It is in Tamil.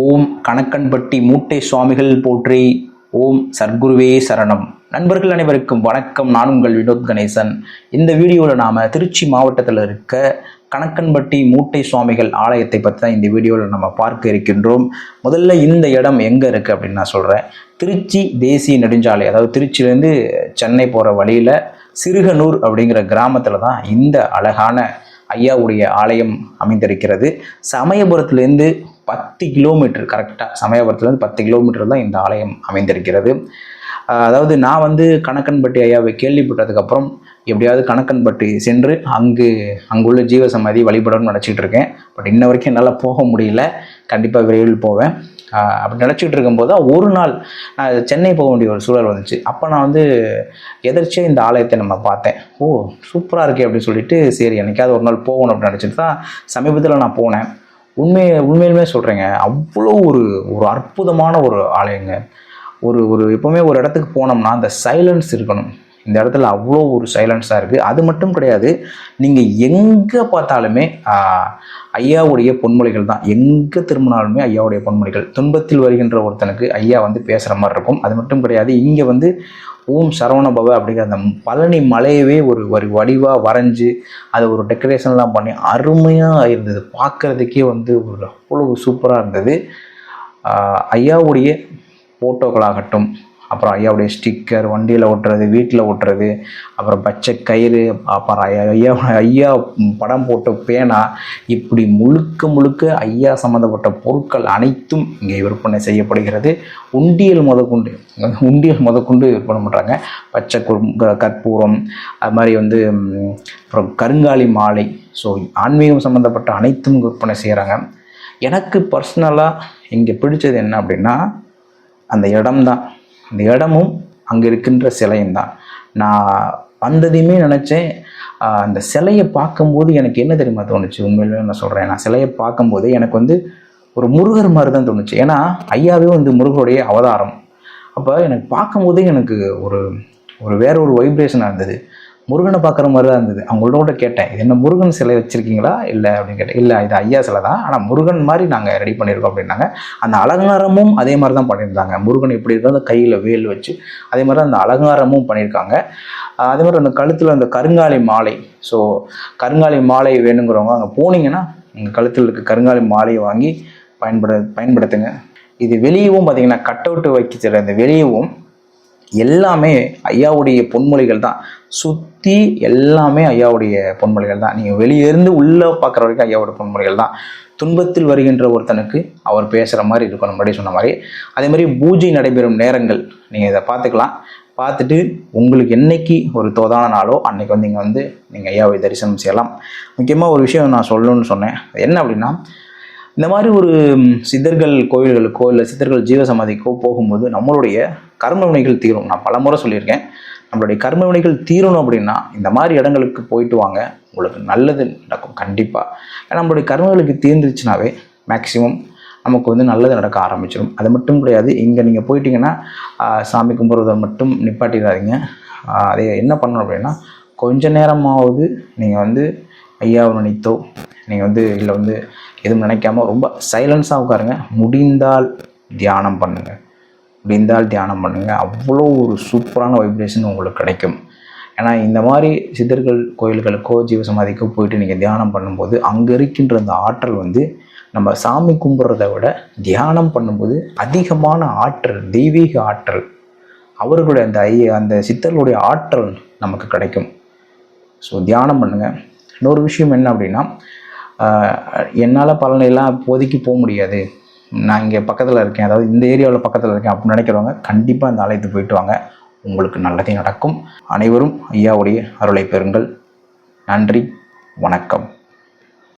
ஓம் கணக்கன்பட்டி மூட்டை சுவாமிகள் போற்றி ஓம் சர்க்குருவே சரணம். நண்பர்கள் அனைவருக்கும் வணக்கம். நான் உங்கள் வினோத் கணேசன். இந்த வீடியோவில் நாம் திருச்சி மாவட்டத்தில் இருக்க கணக்கன்பட்டி மூட்டை சுவாமிகள் ஆலயத்தை பற்றி தான் இந்த வீடியோவில் நம்ம பார்க்க இருக்கின்றோம். முதல்ல இந்த இடம் எங்கே இருக்குது அப்படின்னு நான் சொல்கிறேன் திருச்சி தேசிய நெடுஞ்சாலை அதாவது திருச்சியிலேருந்து சென்னை போகிற வழியில் சிறுகனூர் அப்படிங்கிற கிராமத்தில் தான் இந்த அழகான ஐயாவுடைய ஆலயம் அமைந்திருக்கிறது. சமயபுரத்துலேருந்து பத்து கிலோமீட்டர் கரெக்டாக சமயபுரத்துலேருந்து பத்து கிலோமீட்டர் தான் இந்த ஆலயம் அமைந்திருக்கிறது. அதாவது நான் வந்து கணக்கன்பட்டி ஐயாவை கேள்விப்பட்டதுக்கப்புறம் எப்படியாவது கணக்கன்பட்டு சென்று அங்கு அங்குள்ள ஜீவசமாதி வழிபடணும்னு நினச்சிட்டு இருக்கேன். பட் இன்ன வரைக்கும் என்னால் போக முடியல. கண்டிப்பாக விரைவில் போவேன். அப்படி நினச்சிட்டு இருக்கும்போது தான் ஒரு நாள் நான் சென்னை போக வேண்டிய ஒரு சூழல் வந்துச்சு. அப்போ நான் வந்து எதிர்ச்சியாக இந்த ஆலயத்தை நம்ம பார்த்தேன். ஓ சூப்பராக இருக்கே அப்படின்னு சொல்லிட்டு சரி என்னைக்காவது ஒரு நாள் போகணும் அப்படின்னு நினச்சிட்டு தான் சமீபத்தில் நான் போனேன். உண்மையை உண்மையிலுமே சொல்கிறேங்க அவ்வளோ ஒரு ஒரு அற்புதமான ஒரு ஆலயங்க. ஒரு ஒரு எப்போவுமே ஒரு இடத்துக்கு போனோம்னா அந்த சைலன்ஸ் இருக்கணும். இந்த இடத்துல அவ்வளோ ஒரு சைலன்ஸாக இருக்குது அது மட்டும் கிடையாது நீங்கள் எங்கே பார்த்தாலுமே ஐயாவுடைய பொன்மொழிகள் தான். எங்கே திரும்பினாலுமே ஐயாவுடைய பொன்மொழிகள். துன்பத்தில் வருகின்ற ஒருத்தனுக்கு ஐயா வந்து பேசுகிற மாதிரி இருக்கும். அது மட்டும் கிடையாது இங்கே வந்து ஓம் சரவணபவ அப்படிங்கிற அந்த பழனி மலையவே ஒரு ஒரு வடிவாக வரைஞ்சி அதை ஒரு டெக்கரேஷன்லாம் பண்ணி அருமையாக இருந்தது. பார்க்குறதுக்கே வந்து ஒரு அவ்வளோ சூப்பராக இருந்தது. ஐயாவுடைய ஃபோட்டோக்களாகட்டும் அப்புறம் ஐயாவுடைய ஸ்டிக்கர் வண்டியில் ஒட்டுறது வீட்டில் ஒட்டுறது அப்புறம் பச்சை கயிறு அப்புறம் ஐயா ஐயா ஐயா படம் போட்ட பேனா இப்படி முழுக்க முழுக்க ஐயா சம்மந்தப்பட்ட பொருட்கள் அனைத்தும் இங்கே விற்பனை செய்யப்படுகிறது. உண்டியல் முதற்கொண்டு உண்டியல் முதற்கொண்டு விற்பனை பண்ணுறாங்க பச்சை குறும் கற்பூரம் அது மாதிரி வந்து அப்புறம் கருங்காலி மாலை. ஸோ ஆன்மீகம் சம்மந்தப்பட்ட அனைத்தும் விற்பனை செய்கிறாங்க எனக்கு பர்சனலாக இங்கே பிடிச்சது என்ன அப்படின்னா அந்த இடம்தான். அந்த இடமும் அங்கே இருக்கின்ற சிலையும் தான் நான் வந்ததையுமே நினச்சேன். அந்த சிலையை பார்க்கும்போது எனக்கு என்ன தெரியுமா தோணுச்சு? உண்மையிலே நான் சொல்கிறேன் நான் சிலையை பார்க்கும்போது எனக்கு வந்து ஒரு முருகர் மாதிரி தான் தோணுச்சு. ஏன்னா ஐயாவே வந்து முருகருடைய அவதாரம். அப்போ எனக்கு பார்க்கும்போதே எனக்கு ஒரு ஒரு வேற ஒரு வைப்ரேஷனாக இருந்தது. முருகனை பார்க்குற மாதிரி தான் இருந்தது. அவங்கள்ட்ட கூட கேட்டேன் இது என்ன முருகன் சிலை வச்சுருக்கீங்களா? இல்லை அப்படின்னு கேட்டேன். இல்லை இது ஐயா சிலை தான். ஆனால் முருகன் மாதிரி நாங்கள் ரெடி பண்ணியிருக்கோம் அப்படின்னாங்க. அந்த அலங்காரமும் அதே மாதிரி தான் பண்ணியிருந்தாங்க. முருகன் எப்படி இருக்கோ அந்த கையில் வேல் வச்சு அதே மாதிரி தான் அந்த அலங்காரமும் பண்ணியிருக்காங்க. அதே மாதிரி அந்த கழுத்தில் அந்த கருங்காலி மாலை. ஸோ கருங்காலி மாலை வேணுங்கிறவங்க அங்கே போனீங்கன்னா உங்கள் கழுத்தில் இருக்க கருங்காலி மாலையை வாங்கி பயன்பட பயன்படுத்துங்க. இது வெளியவும் பார்த்தீங்கன்னா கட் அவுட்டு வைக்கிற அந்த வெளியவும் எல்லாமே ஐயாவுடைய பொன்மொழிகள் தான். சுற்றி எல்லாமே ஐயாவுடைய பொன்மொழிகள் தான். நீங்கள் வெளியிருந்து உள்ளே பார்க்குற வரைக்கும் ஐயாவோட பொன்மொழிகள் தான். துன்பத்தில் வருகின்ற ஒருத்தனுக்கு அவர் பேசுகிற மாதிரி இருக்கணும் முன்னாடி சொன்ன மாதிரி. அதே மாதிரி பூஜை நடைபெறும் நேரங்கள் நீங்கள் இதை பார்த்துக்கலாம். பார்த்துட்டு உங்களுக்கு என்னைக்கு ஒரு தோதான நாளோ அன்னைக்கு வந்து இங்கே வந்து நீங்கள் ஐயாவை தரிசனம் செய்யலாம். முக்கியமாக ஒரு விஷயம் நான் சொல்லணும்னு சொன்னேன். அது என்ன அப்படின்னா இந்த மாதிரி ஒரு சித்தர்கள் கோயில்களுக்கோ இல்லை சித்தர்கள் ஜீவசமாதிக்கோ போகும்போது நம்மளுடைய கர்ம வினைகள் தீரும். நான் பலமுறை சொல்லியிருக்கேன். நம்மளுடைய கர்ம வினைகள் தீரணும் அப்படின்னா இந்த மாதிரி இடங்களுக்கு போயிட்டு வாங்க. உங்களுக்கு நல்லது நடக்கும். கண்டிப்பாக ஏன்னா நம்மளுடைய கர்மங்களுக்கு தீர்ந்துருச்சுனாவே மேக்ஸிமம் நமக்கு வந்து நல்லது நடக்க ஆரம்பிச்சிடும் அது மட்டும் கிடையாது. இங்கே நீங்கள் போயிட்டீங்கன்னா சாமி கும்பிட்றத மட்டும் நிப்பாட்டிடாதீங்க. அதை என்ன பண்ணணும் அப்படின்னா கொஞ்ச நேரமாவது நீங்கள் வந்து ஐயாவை நினைத்தோ நீங்கள் வந்து இல்லை வந்து எதுவும் நினைக்காம ரொம்ப சைலன்ஸாக உட்காருங்க. முடிந்தால் தியானம் பண்ணுங்கள் முடிந்தால் தியானம் பண்ணுங்க. அவ்வளோ ஒரு சூப்பரான வைப்ரேஷன் உங்களுக்கு கிடைக்கும். ஏன்னா இந்த மாதிரி சித்தர்கள் கோயில்களுக்கோ ஜீவசமாதிக்கோ போயிட்டு நீங்கள் தியானம் பண்ணும்போது அங்கே இருக்கின்ற அந்த ஆற்றல் வந்து நம்ம சாமி கும்பிட்றத விட தியானம் பண்ணும்போது அதிகமான ஆற்றல் தெய்வீக ஆற்றல் அவர்களுடைய அந்த ஐய அந்த சித்தர்களுடைய ஆற்றல் நமக்கு கிடைக்கும். ஸோ தியானம் பண்ணுங்கள் இன்னொரு விஷயம் என்ன அப்படின்னா என்னால் பலனையெல்லாம் இப்போதைக்கு போக முடியாது. நான் இங்கே பக்கத்தில் இருக்கேன். அதாவது இந்த ஏரியாவில் பக்கத்தில் இருக்கேன் அப்படின்னு நினைக்கிறவங்க கண்டிப்பாக இந்த ஆலயத்துக்கு போயிட்டு வாங்க. உங்களுக்கு நல்லதே நடக்கும். அனைவரும் ஐயாவுடைய அருளை பெறுங்கள். நன்றி. வணக்கம்.